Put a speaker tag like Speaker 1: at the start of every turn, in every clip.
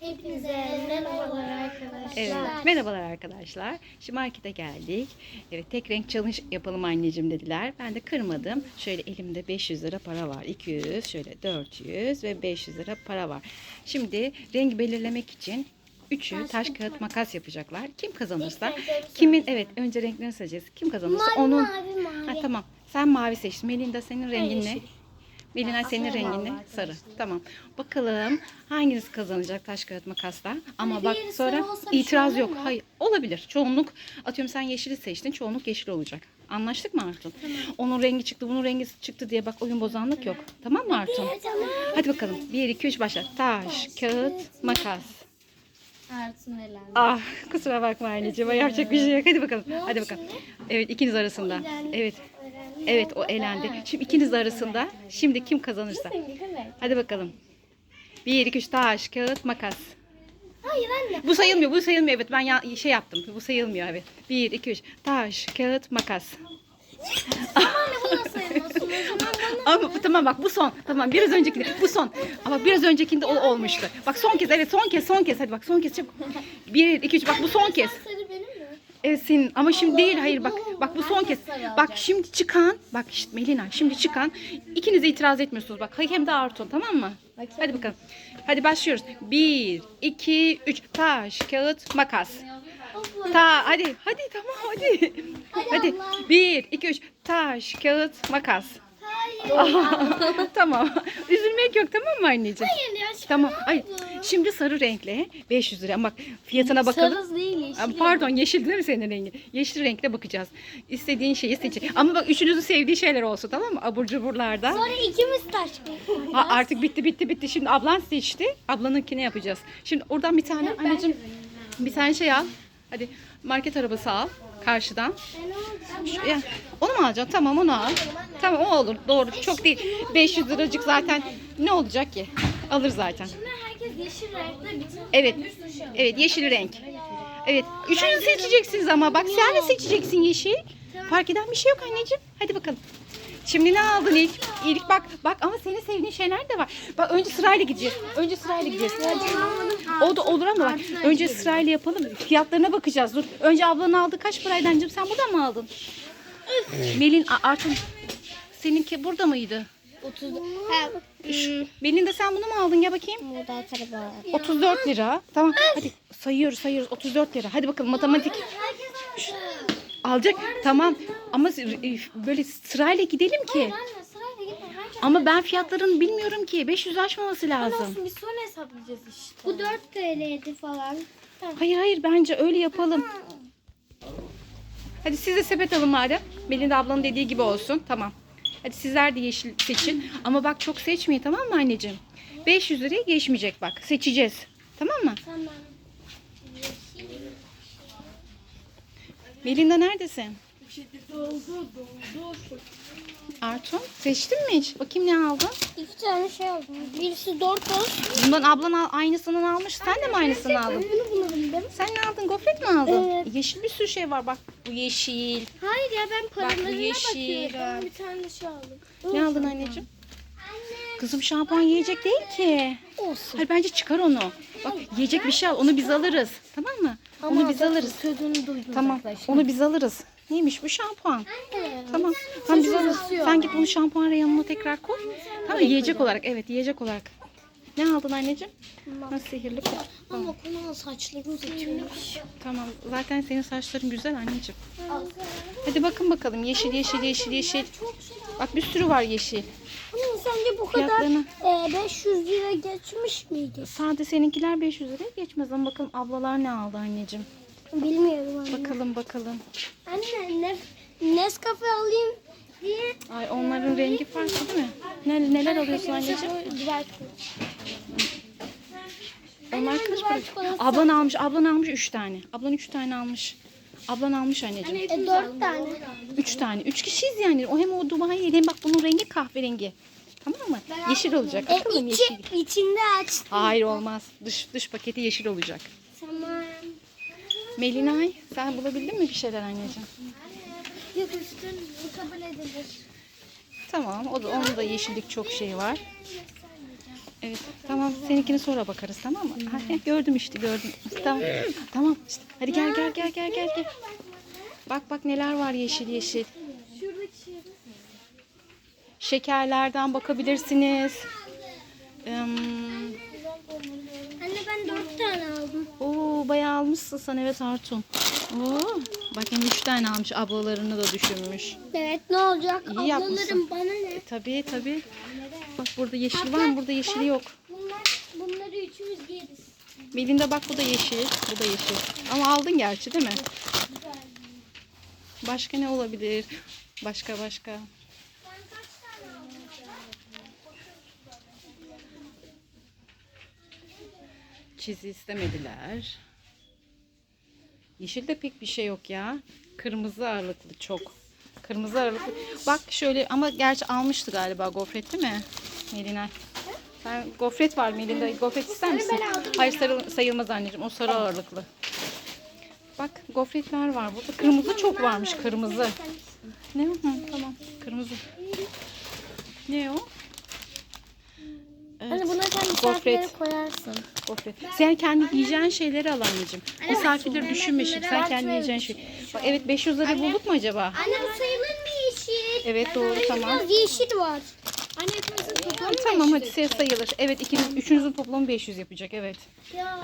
Speaker 1: Hepinize merhabalar arkadaşlar.
Speaker 2: Evet, merhabalar arkadaşlar. Şimdi markete geldik. Evet, tek renk challenge yapalım anneciğim dediler. Ben de kırmadım. Şöyle elimde 500 lira para var. 200, şöyle 400 ve 500 lira para var. Şimdi rengi belirlemek için üçü taş kağıt makas yapacaklar. Kim kazanırsa, kimin evet önce renklerini seçeceğiz. Kim kazanırsa
Speaker 1: Mavi,
Speaker 2: onun.
Speaker 1: mavi, mavi.
Speaker 2: Ha, tamam. Sen mavi seçtin. Melinda senin rengin ne?
Speaker 1: yeşil.
Speaker 2: Melina senin rengin ne? Sarı. Tamam. Bakalım hanginiz kazanacak taş kağıt makasla. Ama
Speaker 1: Hani
Speaker 2: bak
Speaker 1: diğeri
Speaker 2: sonra
Speaker 1: olsa bir şey
Speaker 2: itiraz
Speaker 1: olur
Speaker 2: yok.
Speaker 1: mu?
Speaker 2: Hayır. Olabilir. Çoğunluk atıyorum sen yeşili seçtin. Çoğunluk yeşil olacak. Anlaştık mı Artun? Onun rengi çıktı, bunun rengi çıktı diye bak oyun bozanlık yok. Tamam mı Artun?
Speaker 1: Tamam.
Speaker 2: Hadi bakalım. 1 2 3 başla. Taş, kağıt, makas.
Speaker 1: Artın elendi.
Speaker 2: Ah kusura bakma anneciğim. Yapacak bir şey yok. Hadi bakalım. Hadi bakalım. Evet ikiniz arasında. Evet. Evet o elendi. Şimdi ikiniz arasında. Şimdi kim kazanırsa. Hadi bakalım. 1 2 3 taş, kağıt, makas.
Speaker 1: Hayır anne.
Speaker 2: Bu sayılmıyor. Bu sayılmıyor. Evet ben ya, şey yaptım. Bu sayılmıyor evet. 1 2 3 taş, kağıt, makas.
Speaker 1: Anne bu nasıl sayılmasın? O zaman bana
Speaker 2: Ama bu- tamam bak bu son. Tamam biraz öncekinde bu son. Ama biraz öncekinde o olmuştu. Bak son kez evet son kez son kez hadi bak son kez çabuk. 1 2 3 bak bu son kez. Evet senin ama şimdi değil hayır bak bak bu son kez. Bak şimdi çıkan bak işte Melina şimdi çıkan ikiniz de itiraz etmiyorsunuz bak hem de Arton tamam mı? Hadi bakalım. Hadi başlıyoruz. 1 2 3 taş kağıt makas. Ta hadi hadi tamam hadi. Hadi 1 2 3 taş kağıt makas. Tamam. Üzülmek yok tamam mı anneciğim?
Speaker 1: Hayır ya.
Speaker 2: Tamam. Ay şimdi sarı renkle 500 lira. Bak fiyatına bakalım.
Speaker 1: Sarı değil yeşil.
Speaker 2: Aa, Pardon yeşil değil mi senin rengi? Yeşil renkle bakacağız. İstediğin şeyi seç. Ama bak üçünüzün sevdiği şeyler olsun tamam mı? Abur cuburlardan.
Speaker 1: Sonra ikimiz taş
Speaker 2: Ha, artık bitti bitti bitti. Şimdi ablan seçti. Ablanınkini yapacağız. Şimdi oradan bir tane anneciğim bir tane şey al. Hadi market arabası al karşıdan. Şu- ya, onu mu alacaksın? Tamam onu al. Tamam o olur. Doğru. Çok değil. 500 liracık zaten ne olacak ki? Alır zaten.
Speaker 1: Şimdi herkes yeşil renkte bir tane.
Speaker 2: Evet. Evet yeşil renk. Evet. Üçünü seçeceksiniz ama. Bak sen de seçeceksin yeşil. Fark eden bir şey yok anneciğim. Hadi bakalım. Şimdi ne aldın ilk? İlk bak bak ama senin sevdiğin şeyler de var. Bak önce sırayla gideceğiz. Önce sırayla gideceğiz. O da olur ama bak önce sırayla yapalım. Fiyatlarına bakacağız. Dur. Önce ablanın aldığı kaç paraydı anneciğim? Sen buradan mı aldın? Melin A- Artun seninki burada mıydı?
Speaker 1: 30. Ha,
Speaker 2: Melin de sen bunu mu aldın? Ya bakayım.
Speaker 1: burada araba.
Speaker 2: 34 lira. Tamam. Hadi sayıyoruz sayıyoruz. 34 lira. Hadi bakalım matematik. Alacak. Tamam. Ama böyle sırayla gidelim ki.
Speaker 1: Anne sırayla gitme. Herkes
Speaker 2: Ama ben fiyatlarını bilmiyorum ki. 500 aşmaması lazım.
Speaker 1: olsun biz sonra hesaplayacağız işte. Bu 4 TL'ydi falan.
Speaker 2: Hayır hayır bence öyle yapalım. Hadi siz de sepet alın madem. Melinda ablanın dediği gibi olsun. Tamam. Hadi sizler de yeşil seçin. Ama bak çok seçmeyin tamam mı anneciğim? 500 liraya geçmeyecek bak. Seçeceğiz. Tamam mı?
Speaker 1: Tamam.
Speaker 2: Melinda neredesin? Artun seçtin mi hiç? Bakayım ne aldın?
Speaker 1: İki tane şey aldım. Birisi Doritos.
Speaker 2: Bundan ablan al, aynısından almış. Sen de mi aynısını aldın?
Speaker 1: Bunu bunu bildim.
Speaker 2: Sen ne aldın? Gofret mi aldın?
Speaker 1: Evet.
Speaker 2: Yeşil bir sürü şey var. Bak bu yeşil.
Speaker 1: Hayır ya ben
Speaker 2: Bak bu
Speaker 1: paralarına
Speaker 2: yeşil.
Speaker 1: bakıyorum. Bir tane de şey aldım.
Speaker 2: Ne aldın anneciğim? Kızım şampuan yiyecek değil ki.
Speaker 1: Olsun.
Speaker 2: Hayır bence çıkar onu. Bak yiyecek bir şey al. Onu biz alırız. Tamam mı? onu biz alırız.
Speaker 1: Sözünü duydum.
Speaker 2: Tamam. Onu biz alırız. Neymiş bu şampuan? Tamam. Tamam biz alırız.
Speaker 1: istiyor.
Speaker 2: Sen git bunu şampuan reyonuna tekrar koy. Tamam yiyecek olarak. Evet yiyecek olarak. Ne aldın anneciğim? Ha, sihirli kutu.
Speaker 1: Ama konu saçlarım uzatıyormuş.
Speaker 2: Tamam. Zaten senin saçların güzel anneciğim. Hadi bakın bakalım. Yeşil, yeşil, yeşil, yeşil. Bak bir sürü var yeşil.
Speaker 1: Ama sence bu kadar e, 500 lira geçmiş miydi?
Speaker 2: Sade seninkiler 500 liraya geçmez ama bakalım ablalar ne aldı anneciğim.
Speaker 1: Bilmiyorum anne.
Speaker 2: Bakalım bakalım.
Speaker 1: Anne ne, Nescafe alayım diye.
Speaker 2: Ay onların rengi farklı değil mi? Ne, neler alıyorsun anneciğim?
Speaker 1: Güzel.
Speaker 2: Onlar kaç para? Ablan almış, ablan almış 3 tane. Ablan 3 tane almış. Ablan almış anneciğim.
Speaker 1: E, 4 tane.
Speaker 2: 3 tane. 3 kişiyiz yani. O hem o Dubai hem bak bunun rengi kahverengi. Tamam mı? Yeşil olacak.
Speaker 1: E,
Speaker 2: Bakalım
Speaker 1: içi,
Speaker 2: yeşil.
Speaker 1: içinde açtım.
Speaker 2: Hayır olmaz. Dış dış paketi yeşil olacak.
Speaker 1: Tamam.
Speaker 2: Melinay sen bulabildin mi bir şeyler anneciğim?
Speaker 1: Yok üstün kabul edilir.
Speaker 2: Tamam. O da onun da yeşillik çok şey var. Evet tamam seninkini sonra bakarız tamam mı? Ha, gördüm işte gördüm. Tamam. Tamam işte. Hadi gel gel gel gel gel gel. Bak bak neler var yeşil yeşil. Şekerlerden bakabilirsiniz. Im,
Speaker 1: Anne ben dört tane aldım.
Speaker 2: Oo bayağı almışsın sen evet Artun. Oo, bak hem üç tane almış ablalarını da düşünmüş.
Speaker 1: Evet ne olacak?
Speaker 2: İyi yapmışsın.
Speaker 1: Ablalarım bana ne?
Speaker 2: E, tabii tabii. Bak burada yeşil var mı? Burada yeşil yok.
Speaker 1: Bunlar, bunları üçümüz yeriz.
Speaker 2: Melinda bak bu da yeşil. Bu da yeşil. Ama aldın gerçi değil mi? Başka ne olabilir? Başka başka. Çizi istemediler. Yeşilde pek bir şey yok ya. Kırmızı ağırlıklı çok. Kırmızı ağırlıklı. Bak şöyle ama gerçi almıştı galiba gofret değil mi? Melina. Sen gofret var Melinda. Gofret ister misin? Hayır sarı, sayılmaz anneciğim. O sarı ağırlıklı. Bak gofretler var burada. Kırmızı çok varmış kırmızı. Ne o? Hı, tamam. Kırmızı. Ne o? Evet.
Speaker 1: Bunları sen
Speaker 2: Gofret.
Speaker 1: koyarsın.
Speaker 2: Gofret. Sen kendi yiyeceğin şeyleri al anneciğim.
Speaker 1: Anne,
Speaker 2: Misafirleri
Speaker 1: şimdi
Speaker 2: düşünme şimdi. Sen kendi yiyeceğin şey. Bak, evet 500 lira bulduk mu acaba?
Speaker 1: Anne bu sayılır mı yeşil?
Speaker 2: Evet doğru tamam.
Speaker 1: Yeşil var. Anne hepimizin toplamı
Speaker 2: Tamam hadi size sayılır. Evet ikiniz, üçünüzün toplamı 500 yapacak evet.
Speaker 1: Ya.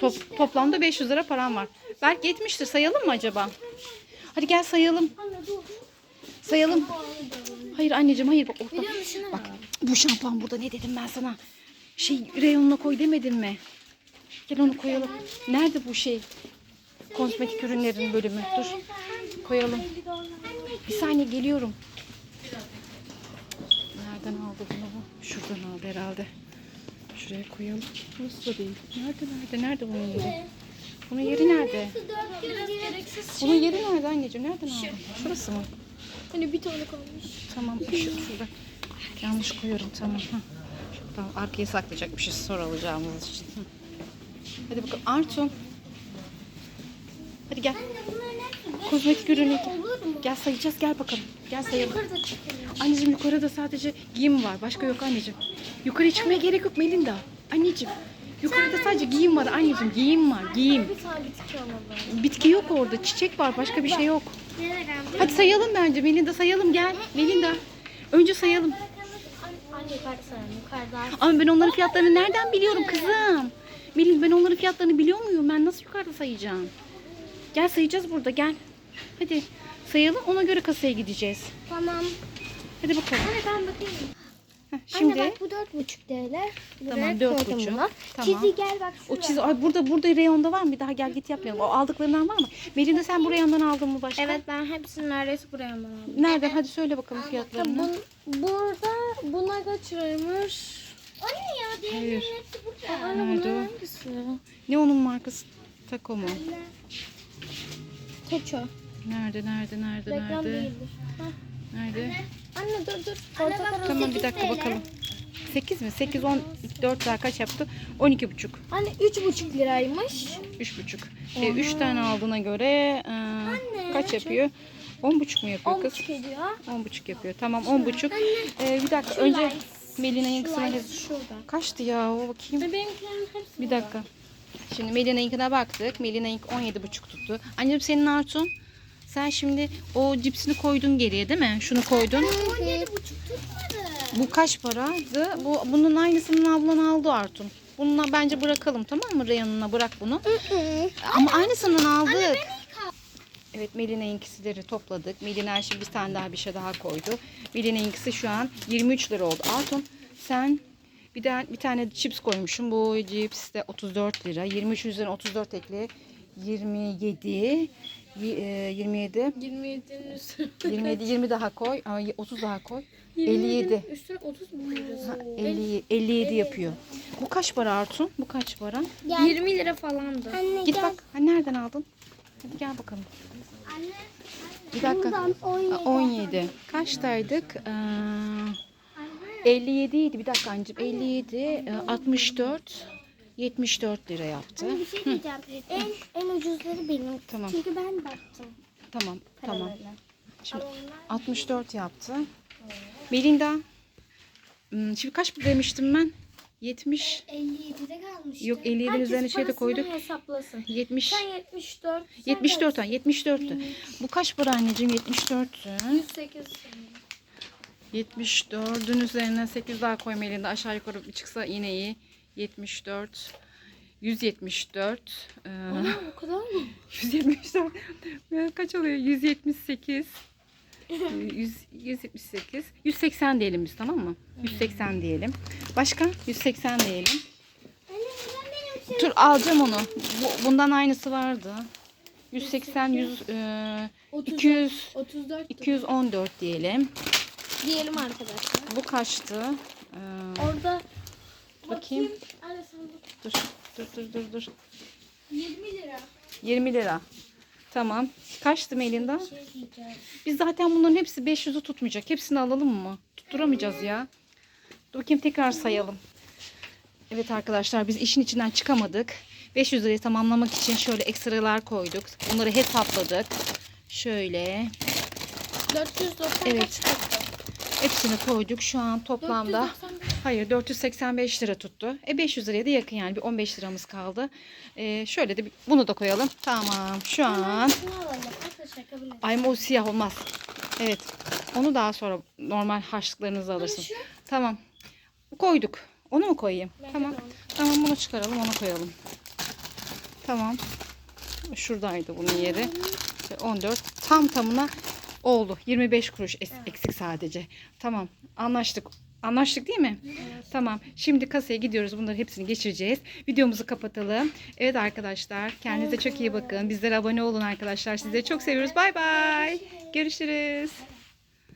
Speaker 2: Top, toplamda 500 lira param var. Belki yetmiştir sayalım mı acaba? Hadi gel sayalım. Sayalım. Hayır anneciğim hayır bak orada. Bak bu şampuan burada ne dedim ben sana? Şey reyonuna koy demedim mi? Gel onu koyalım. Nerede bu şey? Kozmetik ürünlerin bölümü. Dur koyalım. Bir saniye geliyorum. Nereden aldı bunu bu? Şuradan aldı herhalde. Şuraya koyalım. Burası da değil. Nerede nerede? Nerede bunun yeri? Bunun yeri nerede? Bunun yeri nerede anneciğim? Nereden aldın? Şurası mı?
Speaker 1: Hani bir tane kalmış.
Speaker 2: Tamam şu şurada. Yanlış koyuyorum tamam. Hı. Tamam arkaya saklayacakmışız sonra alacağımız için. Hadi bakalım Artu. Hadi gel. Kozmetik ürünü. Gel sayacağız gel bakalım. Gel sayalım. Anneciğim yukarıda sadece giyim var. Başka yok anneciğim. Yukarıya çıkmaya gerek yok Melinda. Anneciğim. Yukarıda sadece giyim var anneciğim. Giyim var. Giyim.
Speaker 1: Bitki
Speaker 2: yok orada. Çiçek var. Başka bir şey yok. Hadi sayalım bence. Melinda sayalım gel. Melinda. Önce sayalım.
Speaker 1: Yukarıda. Yukarıda.
Speaker 2: Ama ben onların fiyatlarını nereden biliyorum kızım? Melin ben onların fiyatlarını biliyor muyum? Ben nasıl yukarıda sayacağım? Gel sayacağız burada gel. Hadi sayalım ona göre kasaya gideceğiz.
Speaker 1: Tamam.
Speaker 2: Hadi bakalım.
Speaker 1: Anne ben bakayım.
Speaker 2: Heh, Şimdi
Speaker 1: Anne bak bu dört buçuk TL.
Speaker 2: Tamam, dört buçuk. Tamam.
Speaker 1: Çizi gel bak
Speaker 2: o
Speaker 1: şurada.
Speaker 2: çiz ay burada burada reyonda var mı? Bir daha gel git yapmayalım. O aldıklarından var mı? Melinda sen bu reyondan aldın mı başka?
Speaker 1: Evet ben hepsini neredeyse buraya aldım.
Speaker 2: Nerede? Hadi söyle bakalım fiyatlarını.
Speaker 1: burada buna kaçırmış. O ne ya?
Speaker 2: Hayır.
Speaker 1: hepsi burada.
Speaker 2: Nerede
Speaker 1: Anne
Speaker 2: o?
Speaker 1: hangisi?
Speaker 2: Ne onun markası? Taco mu?
Speaker 1: Teço.
Speaker 2: Nerede nerede nerede
Speaker 1: Reklam
Speaker 2: nerede?
Speaker 1: değildir.
Speaker 2: Nerede?
Speaker 1: Anne dur dur. Portakal
Speaker 2: Tamam bir dakika bakalım. 8 mi? 8 10 4 daha kaç yaptı? 12 buçuk.
Speaker 1: Anne üç buçuk liraymış.
Speaker 2: 3 buçuk. 3 tane aldığına göre e, kaç yapıyor? 10 buçuk mu yapıyor
Speaker 1: On
Speaker 2: kız?
Speaker 1: buçuk ediyor.
Speaker 2: 10 buçuk yapıyor. Tamam 10 buçuk. E, bir dakika önce Melina'nın kısmına
Speaker 1: Şurada.
Speaker 2: kaçtı ya o bakayım.
Speaker 1: Benimkilerin hepsi
Speaker 2: Bir dakika. Şimdi Melina'yınkine baktık. Melina'yınki 17 buçuk tuttu. Anneciğim senin Artun. Sen şimdi o cipsini koydun geriye değil mi? Şunu koydun.
Speaker 1: 17 buçuk tutmadı.
Speaker 2: Bu kaç paraydı? Bu bunun aynısının ablan aldı Artun. Bununla bence bırakalım tamam mı? Reyhan'ına bırak bunu. Ama aynısından aldık. Evet Melina'yınkisileri topladık. Melina şimdi bir tane daha bir şey daha koydu. Melina'yınkisi şu an 23 lira oldu. Artun sen bir de bir tane chips koymuşum. Bu cips de 34 lira. 23 üzerine 34 ekle. 27 y- e, 27
Speaker 1: 27'nin üstüne.
Speaker 2: 27 20 daha koy. Aa, 30 daha koy. 57.
Speaker 1: Üstüne 30 mu koyacağız?
Speaker 2: Ha, 50, 57 yapıyor. Bu kaç para Artun? Bu kaç para?
Speaker 1: 20 lira falandı. Anne
Speaker 2: Git bak. Ha, nereden aldın? Hadi gel bakalım. Bir dakika.
Speaker 1: Buradan 17.
Speaker 2: Ha, 17. Kaçtaydık? Ee, 57 idi. Bir dakika anneciğim. 57, e, 64, 74 lira yaptı.
Speaker 1: Bir şey diyeceğim. En, en ucuzları benim.
Speaker 2: Tamam.
Speaker 1: Çünkü ben baktım.
Speaker 2: Tamam. Tamam.
Speaker 1: paralarına.
Speaker 2: Şimdi
Speaker 1: Ama onlar
Speaker 2: 64 yaptı. Melinda. hmm, Şimdi kaç demiştim ben? 70
Speaker 1: 57'de kalmıştı.
Speaker 2: yok 57'nin
Speaker 1: Herkes
Speaker 2: üzerine şey de koyduk.
Speaker 1: hesaplasın.
Speaker 2: 70
Speaker 1: Sen 74. sen
Speaker 2: 74 tane 74'tü. Bu kaç para anneciğim? 74'tü.
Speaker 1: 108.
Speaker 2: 74'ün üzerine 8 daha koyma elinde aşağı yukarı bir çıksa yine iyi. 74 174 ee,
Speaker 1: Ana o kadar mı?
Speaker 2: 174 Ya kaç oluyor? 178 100, 178 180 diyelim biz tamam mı? 180 diyelim. Başka? 180 diyelim. Dur alacağım onu. Bu, bundan aynısı vardı. 180 100 e, 200
Speaker 1: 34
Speaker 2: 214 diyelim.
Speaker 1: diyelim arkadaşlar.
Speaker 2: Bu kaçtı? Ee,
Speaker 1: Orada
Speaker 2: Bakayım. Dur dur dur dur dur.
Speaker 1: 20 lira.
Speaker 2: 20 lira. Tamam. Kaçtı Melinda?
Speaker 1: Şey.
Speaker 2: Biz zaten bunların hepsi 500'ü tutmayacak. Hepsini alalım mı? Tutturamayacağız ya. Dur bakayım tekrar sayalım. Evet arkadaşlar biz işin içinden çıkamadık. 500 lirayı tamamlamak için şöyle ekstralar koyduk. Bunları hesapladık. Şöyle
Speaker 1: 490
Speaker 2: Evet. hepsini koyduk. Şu an toplamda
Speaker 1: 495.
Speaker 2: hayır 485 lira tuttu. E 500 liraya da yakın yani bir 15 liramız kaldı. E, şöyle de bir- bunu da koyalım. Tamam. Şu an
Speaker 1: Şunu alalım. Arkadaşlar kabul edin.
Speaker 2: Ay ama o siyah olmaz. Evet. Onu daha sonra normal harçlıklarınızı alırsın.
Speaker 1: şu?
Speaker 2: Tamam. Koyduk. Onu mu koyayım?
Speaker 1: Bence
Speaker 2: tamam.
Speaker 1: de onu.
Speaker 2: Tamam bunu çıkaralım onu koyalım. Tamam. Şuradaydı bunun yeri. İşte 14. Tam tamına oldu. 25 kuruş es- eksik sadece. Tamam. Anlaştık. Anlaştık değil mi? Tamam. Şimdi kasaya gidiyoruz. Bunları hepsini geçireceğiz. Videomuzu kapatalım. Evet arkadaşlar. Kendinize çok iyi bakın. Bizlere abone olun arkadaşlar. Sizleri çok seviyoruz. Bay bay. Görüşürüz.